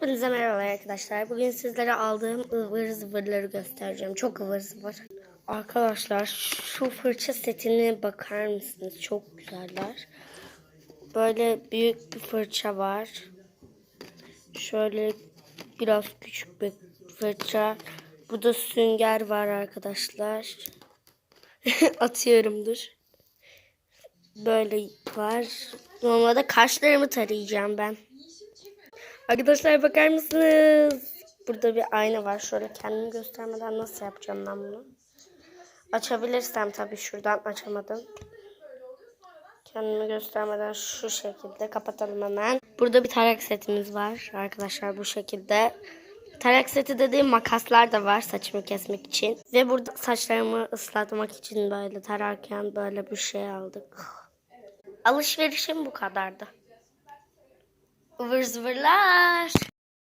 Hepinize merhaba arkadaşlar. Bugün sizlere aldığım ıvır zıvırları göstereceğim. Çok ıvır zıvır. Arkadaşlar şu fırça setine bakar mısınız? Çok güzeller. Böyle büyük bir fırça var. Şöyle biraz küçük bir fırça. Bu da sünger var arkadaşlar. Atıyorumdur. Böyle var. Normalde kaşlarımı tarayacağım ben. Arkadaşlar bakar mısınız? Burada bir ayna var. Şöyle kendimi göstermeden nasıl yapacağım ben bunu? Açabilirsem tabii şuradan açamadım. Kendimi göstermeden şu şekilde kapatalım hemen. Burada bir tarak setimiz var arkadaşlar bu şekilde. Tarak seti dediğim makaslar da var saçımı kesmek için. Ve burada saçlarımı ıslatmak için böyle tararken böyle bir şey aldık. Alışverişim bu kadardı. Where's zıvırlar.